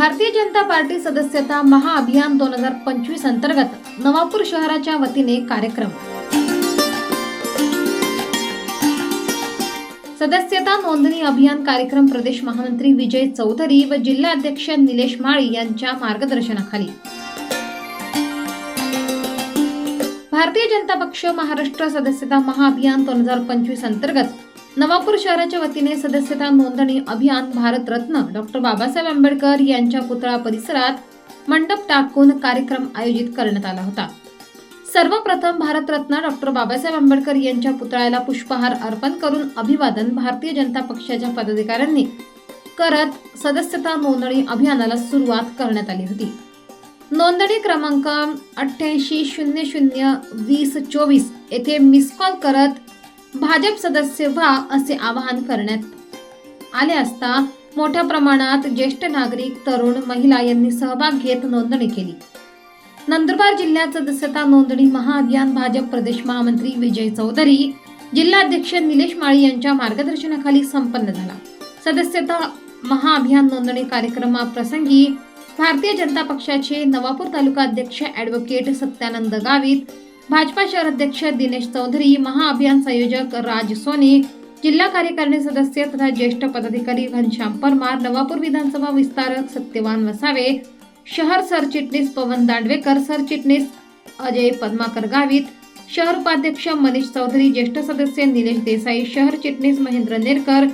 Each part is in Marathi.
भारतीय जनता पार्टी सदस्यता महाअभियान दोन हजार पंचवीस अंतर्गत नवापूर शहराच्या वतीने कार्यक्रम. सदस्यता नोंदणी अभियान कार्यक्रम प्रदेश महामंत्री विजय चौधरी व जिल्हाध्यक्ष निलेश माळी यांच्या मार्गदर्शनाखाली. भारतीय जनता पक्ष महाराष्ट्र सदस्यता महाअभियान दोन हजार पंचवीस अंतर्गत नवापूर शहराच्या वतीने सदस्यता नोंदणी अभियान भारतरत्न डॉक्टर बाबासाहेब आंबेडकर यांच्या पुतळा परिसरात मंडप टाकून कार्यक्रम आयोजित करण्यात आला होता. सर्वप्रथम भारतरत्न डॉक्टर बाबासाहेब आंबेडकर यांच्या पुतळ्याला पुष्पहार अर्पण करून अभिवादन भारतीय जनता पक्षाच्या पदाधिकाऱ्यांनी करत सदस्यता नोंदणी अभियानाला सुरुवात करण्यात आली होती. नोंदणी क्रमांक अठ्ठ्याऐंशी शून्य शून्य वीस चोवीस येथे मिस कॉल करत भाजप सदस्य व्हा असे आवाहन करण्यात आले असता मोठ्या प्रमाणात ज्येष्ठ नागरिक तरुण महिला यांनी सहभाग घेत नोंदणी केली. नंदुरबार जिल्ह्यात सदस्यता नोंदणी महाअभियान भाजप प्रदेश महामंत्री विजय चौधरी जिल्हाध्यक्ष निलेश माळी यांच्या मार्गदर्शनाखाली संपन्न झाला. सदस्यता महाअभियान नोंदणी कार्यक्रमाप्रसंगी भारतीय जनता पक्षाचे नवापूर तालुका अध्यक्ष ॲडव्होकेट सत्यानंद गावित भाजपा शहर अध्यक्ष दिनेश चौधरी महाअभियान संयोजक राज सोने जिल्हा कार्यकारिणी सदस्य तथा ज्येष्ठ पदाधिकारी घनश्याम परमार नवापूर विधानसभा विस्तारक सत्यवान वसावे शहर सरचिटणीस पवन दांडवेकर सरचिटणीस अजय पद्माकर गावित शहर उपाध्यक्ष मनीष चौधरी ज्येष्ठ सदस्य निलेश देसाई शहर चिटणीस महेंद्र नेरकर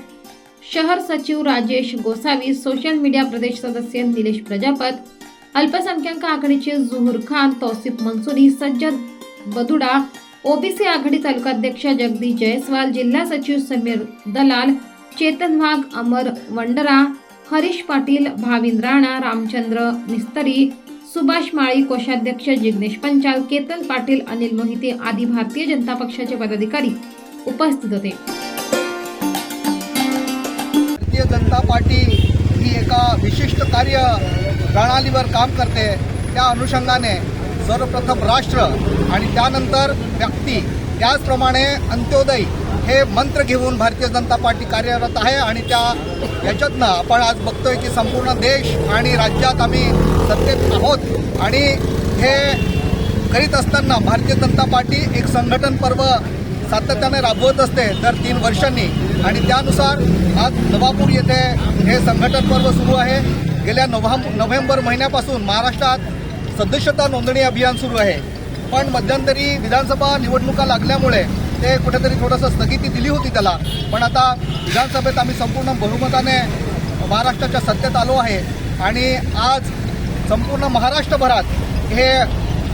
शहर सचिव राजेश गोसावी सोशल मीडिया प्रदेश सदस्य निलेश प्रजापत अल्पसंख्याक आघाडीचे जुहूर खान तौसिफ मंसुरी सज्जद बदुडा ओबीसी आघाडी तालुकाध्यक्ष जगदीश जयस्वाल जिल्हा सचिव समीर दलाल चेतन वाघ अमर वंडरा हरीश पाटील भाविन राणा रामचंद्र मिस्तरी सुभाष माळी कोषाध्यक्ष जिग्नेश पंचाल केतन पाटील अनिल मोहिते आदी भारतीय जनता पक्षाचे पदाधिकारी उपस्थित होते. भारतीय जनता पार्टी ही एका विशिष्ट कार्य प्रणालीवर काम करते. त्या अनुषंगाने सर्वप्रथम राष्ट्र आणि त्यानंतर व्यक्ती. त्याचप्रमाणे अंत्योदय हे मंत्र घेऊन भारतीय जनता पार्टी कार्यरत आहे आणि त्या याच्यातनं आपण आज बघतोय की संपूर्ण देश आणि राज्यात आम्ही सत्तेत आहोत. आणि हे करीत असताना भारतीय जनता पार्टी एक संघटन पर्व सातत्याने राबवत असते दर तीन वर्षांनी. आणि त्यानुसार आज नवापूर येथे हे संघटन पर्व सुरू आहे. गेल्या नोव्हा नोव्हेंबर महिन्यापासून महाराष्ट्रात सदस्यता नोंदणी अभियान सुरू आहे. पण मध्यंतरी विधानसभा निवडणुका लागल्यामुळे ते कुठेतरी थोडंसं स्थगिती दिली होती त्याला. पण आता विधानसभेत आम्ही संपूर्ण बहुमताने महाराष्ट्राच्या सत्तेत आलो आहे. आणि आज संपूर्ण महाराष्ट्रभरात हे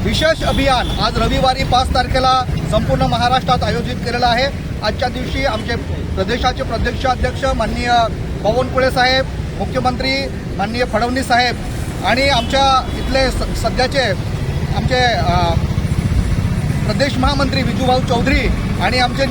विशेष अभियान आज रविवारी पाच तारखेला संपूर्ण महाराष्ट्रात आयोजित केलेलं आहे. आजच्या दिवशी आमचे प्रदेशाचे प्रदेशाध्यक्ष माननीय पवनकुळे साहेब मुख्यमंत्री माननीय फडणवीस साहेब आणि आमच्या इथले स सध्याचे आमचे प्रदेश महामंत्री विजूभाऊ चौधरी आणि आमचे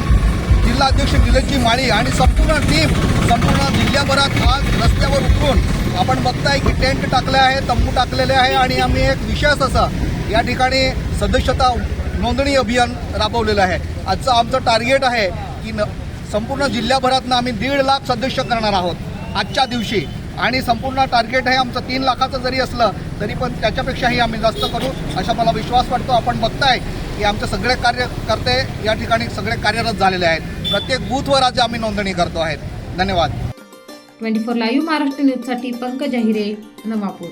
जिल्हाध्यक्ष निलजी माळी आणि संपूर्ण टीम संपूर्ण जिल्ह्याभरात आज रस्त्यावर उतरून आपण बघताय की टेंट टाकले आहे तंबू टाकलेले आहे आणि आम्ही एक विशेष असं या ठिकाणी सदस्यता नोंदणी अभियान राबवलेलं आहे. आजचं आमचं टार्गेट आहे की न संपूर्ण जिल्ह्याभरातनं आम्ही दीड लाख सदस्य करणार आहोत. आजच्या दिवशी आणि संपूर्ण टार्गेट हे आमचं तीन लाखाचं जरी असलं तरी पण त्याच्यापेक्षाही आम्ही जास्त करू असा मला विश्वास वाटतो. आपण बघताय की आमचे सगळे कार्यकर्ते या ठिकाणी सगळे कार्यरत झालेले आहेत. प्रत्येक बूथवर आज आम्ही नोंदणी करतो आहेत. धन्यवाद. ट्वेंटी फोर लाईव्ह महाराष्ट्र न्यूजसाठी पंकज अहिरे नवापूर.